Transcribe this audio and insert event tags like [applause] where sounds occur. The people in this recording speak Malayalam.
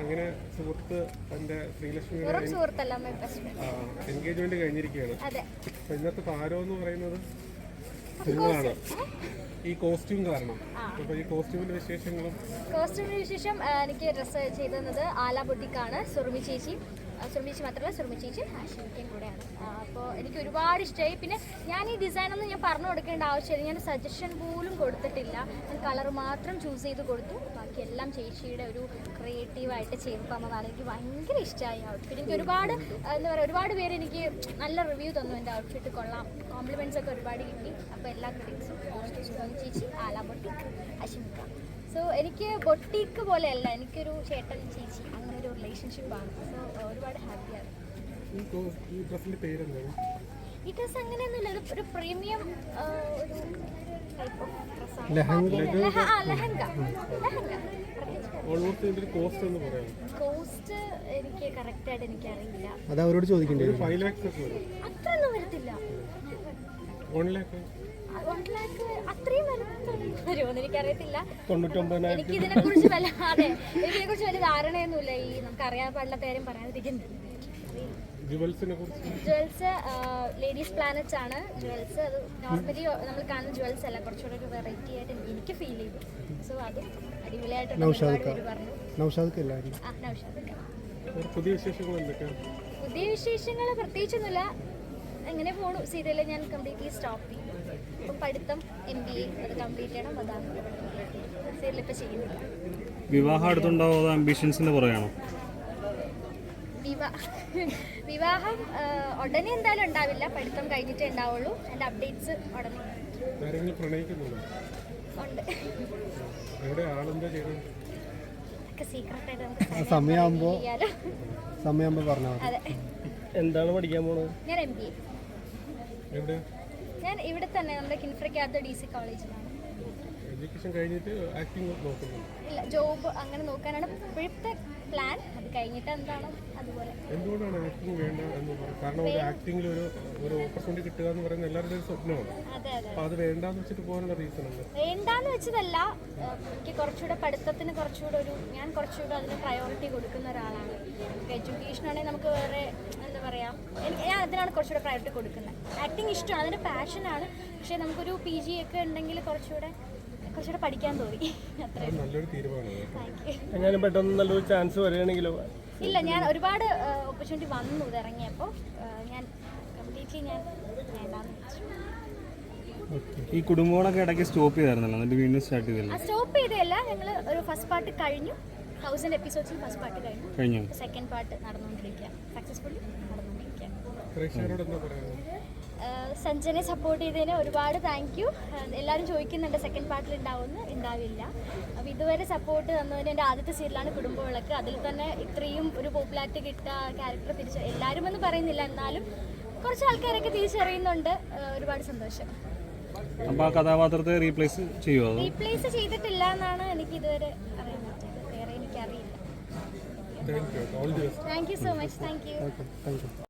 അങ്ങനെ സുഹൃത്ത് തന്റെ ശ്രീലക്ഷ്മിയുടെ എൻഗേജ്മെന്റ് കഴിഞ്ഞിരിക്കുകയാണ്. അപ്പൊ ഇന്നത്തെ താരം എന്ന് പറയുന്നത് നിങ്ങളാണ് ഈ കോസ്റ്റ്യൂം കാരണം. അപ്പൊ ഈ കോസ്റ്റ്യൂമിന്റെ വിശേഷങ്ങളും കോസ്റ്റ്യൂമിന്റെ വിശേഷം എനിക്ക് ഡ്രസ്സ് ചെയ്തത് ആല ബുട്ടിക്കാണ് സുറുമി ചേച്ചി. ചേച്ചി മാത്രമല്ല സുറുമി ചേച്ചി ഹാഷിമിക്കയും കൂടെയാണ്. അപ്പോൾ എനിക്ക് ഒരുപാട് ഇഷ്ടമായി. പിന്നെ ഞാൻ ഈ ഡിസൈനൊന്നും ഞാൻ പറഞ്ഞു കൊടുക്കേണ്ട ആവശ്യമില്ല. ഞാൻ സജഷൻ പോലും കൊടുത്തിട്ടില്ല. ഞാൻ കളർ മാത്രം ചൂസ് ചെയ്ത് കൊടുത്തു. ബാക്കി എല്ലാം ചേച്ചിയുടെ ഒരു ക്രിയേറ്റീവായിട്ട് ചെയ്തു തന്നതാണ്. എനിക്ക് ഭയങ്കര ഇഷ്ടമായി ഔട്ട്ഫിറ്റ് എനിക്ക് ഒരുപാട് എന്താ പറയുക ഒരുപാട് പേര് എനിക്ക് നല്ല റിവ്യൂ തന്നു എന്റെ ഔട്ട്ഫിറ്റ് കൊള്ളാം. കോംപ്ലിമെന്റ്സ് ഒക്കെ ഒരുപാട് കിട്ടി. അപ്പോൾ എല്ലാ ക്രെഡിറ്റ്സും ചേച്ചി ആല അശ്വിക്കാം സോ എനിക്ക് ബൊട്ടീക്ക് പോലെയല്ല. എനിക്കൊരു ചേട്ടൻ ചേച്ചി അങ്ങനെ ഒരു റിലേഷൻഷിപ്പ് ആണ്. സോ ഒരുപാട് ഹാപ്പിയാണ് ഈ ഡ്രസ്സ് അങ്ങനെയൊന്നുമില്ല. ഒരു ഒരു പ്രീമിയം ഒരു ടൈപ്പ് ഓഫ് ഡ്രസ്സാണ് ലെഹങ്ക. ആ ലെഹങ്ക. ലെഹങ്ക. കോസ്റ്റ് എന്ന് പറയാം. കോസ്റ്റ് എനിക്ക് അത് അവരോട് ചോദിക്കേണ്ടി അത്രയൊന്നും വരത്തില്ല. വൺ ലാക്ക് അത്രയും വരുമെന്ന് എനിക്കറിയത്തില്ല. തൊണ്ണൂറ്റൊമ്പതിനായിരം എനിക്ക് ഇതിനെ കുറിച്ച് വല്ല ഇതിനെ കുറിച്ച് വലിയ ധാരണയൊന്നുമില്ല ഈ നമുക്ക് അറിയാൻ പാടില്ല കാര്യം പറയാതിരിക്കുന്നത്. ജുവൽസിനെ കുറിച്ച്. ജുവൽസ് ലേഡീസ് പ്ലാനറ്റ്സ് ആണ്. ജുവൽസ് അത് നോർമലി നമ്മൾ കാണുന്ന ജുവൽസ് അല്ല. കുറച്ചുകൂടെ ഒരു വെറൈറ്റി ആയിട്ട് എനിക്ക് എനിക്ക് ഫീൽ ചെയ്തു. സോ അത് അടിപൊളിയായിട്ടുണ്ട് ഒരുപാട് പേര് പറഞ്ഞു. നൗഷാദക്ക് ആ പുതിയ വിശേഷങ്ങൾ എന്തൊക്കെയാണ്? പുതിയ വിശേഷങ്ങൾ പ്രത്യേകിച്ചൊന്നുമില്ല. എങ്ങനെ പോണു? സീരിയൽ ഞാൻ കംപ്ലീറ്റ്ലി സ്റ്റോപ്പ് ചെയ്യും ഇപ്പം പഠിത്തം എം ബി എ അത് കംപ്ലീറ്റ് ചെയ്യണം അതാണ് സീരിയൽ ഇപ്പം വിവാഹം അടുത്തുണ്ടാവോ പുറകെയാണോ? [laughs] വിവാഹം ഉടനെ എന്തായാലും ഉണ്ടാവില്ല. പഠിത്തം കഴിഞ്ഞിട്ടേ ഉണ്ടാവുള്ളൂ. എന്റെ അപ്ഡേറ്റ്സ് ഉടനെ. സമയമാകുമ്പോ പറഞ്ഞാൽ അതെ. എന്താണ് പഠിക്കാൻ പോണത്? ഞാൻ എം ബി എ ഞാൻ ഇവിടെ തന്നെ നമ്മുടെ കിൻഫ്രയ്ക്കകത്ത് ഡി സി കോളേജിലാണ്. എഡ്യൂക്കേഷൻ കഴിഞ്ഞിട്ട് ആക്ടിംഗ് നോക്കുന്നു. ഇല്ല ജോബ് അങ്ങനെ നോക്കാനാണ്. ഇപ്പോഴത്തെ പ്ലാൻ അത് കഴിഞ്ഞിട്ട് എന്താണോ അതുപോലെ. എന്തുകൊണ്ടാണ് ആക്ടിംഗ് വേണ്ട എന്ന് പറയുന്നത്? കാരണം ഒരു ആക്ടിംഗിൽ ഒരു ഒരു ഓപ്പർച്യൂണിറ്റി കിട്ടുക എന്ന് പറയുന്നത് എല്ലാവരുടെയും ഒരു സ്വപ്നമാണ്. അതെ അതെ അപ്പോൾ അത് വേണ്ടാന്ന് വെച്ചിട്ട് പോകാനുള്ള റീസൺ ഉണ്ട് വേണ്ടാന്ന് വെച്ചതല്ല എനിക്ക് കുറച്ചുകൂടെ പഠിത്തത്തിന് കുറച്ചുകൂടെ ഒരു ഞാൻ കുറച്ചുകൂടെ അതിന് പ്രയോറിറ്റി കൊടുക്കുന്ന ഒരാളാണ്. എഡ്യൂക്കേഷൻ ആണെങ്കിൽ നമുക്ക് വേറെ എന്താ പറയുക അതിനാണ് കുറച്ചുകൂടെ പ്രയോറിറ്റി കൊടുക്കുന്നത്. ആക്ടിങ് ഇഷ്ടമാണ് അതിന്റെ പാഷനാണ് പക്ഷേ നമുക്കൊരു പി ജി ഒക്കെ ഉണ്ടെങ്കിൽ കുറച്ചുകൂടെ കുറച്ചുകൂടെ പഠിക്കാൻ തോന്നി. നല്ലൊരു തീരുമാനമാണ് പെട്ടെന്ന് നല്ലൊരു ചാൻസ് വരികയാണെങ്കിലോ? ഇല്ല ഞാൻ ഒരുപാട് ഓപ്പർച്യൂണിറ്റി വന്നു ഇത് ഇറങ്ങിയപ്പോൾ ഞാൻ കംപ്ലീറ്റ്ലി ഞാൻ ഈ കുടുംബങ്ങളൊക്കെ ഇടയ്ക്ക് സ്റ്റോപ്പ് ചെയ്തായിരുന്നല്ലോ? എന്നിട്ട് വീണ്ടും സ്റ്റാർട്ട് ചെയ്തില്ല? സ്റ്റോപ്പ് ചെയ്തല്ല ഞങ്ങൾ ഒരു ഫസ്റ്റ് പാർട്ട് കഴിഞ്ഞു. തൗസൻഡ് എപ്പിസോഡ്സിൽ ഫസ്റ്റ് പാർട്ട് കഴിഞ്ഞു. കഴിഞ്ഞു. സെക്കൻഡ് പാർട്ട് നടന്നുകൊണ്ടിരിക്കുക സക്സസ്ഫുള്ളി നടന്നുകൊണ്ടിരിക്കുക പ്രേക്ഷകരോട് എന്താ പറയുന്നത് ആഹ് സഞ്ജനെ സപ്പോർട്ട് ചെയ്തതിന് ഒരുപാട് താങ്ക് യു എല്ലാവരും ചോദിക്കുന്നുണ്ട് സെക്കൻഡ് പാർട്ടിൽ ഉണ്ടാവുമെന്ന് ഉണ്ടാവില്ല അപ്പോൾ ഇതുവരെ സപ്പോർട്ട് തന്നതിന് എന്റെ ആദ്യത്തെ സീരിയലാണ് കുടുംബവിളക്ക് അതിൽ തന്നെ ഇത്രയും ഒരു പോപ്പുലാരിറ്റി കിട്ടുക ക്യാരക്ടർ തിരിച്ച് എല്ലാവരും എന്ന് പറയുന്നില്ല. എന്നാലും കുറച്ച് ആൾക്കാരൊക്കെ തിരിച്ചറിയുന്നുണ്ട്. ഒരുപാട് സന്തോഷം. അപ്പോൾ ആ കഥാപാത്രത്തെ റീപ്ലേസ് ചെയ്യുമോ റീപ്ലേസ് ചെയ്തിട്ടില്ല എന്നാണ് എനിക്ക് ഇതുവരെ അറിയാൻ പറ്റിയത്. വേറെ എനിക്കറിയില്ല. Thank you so much thank you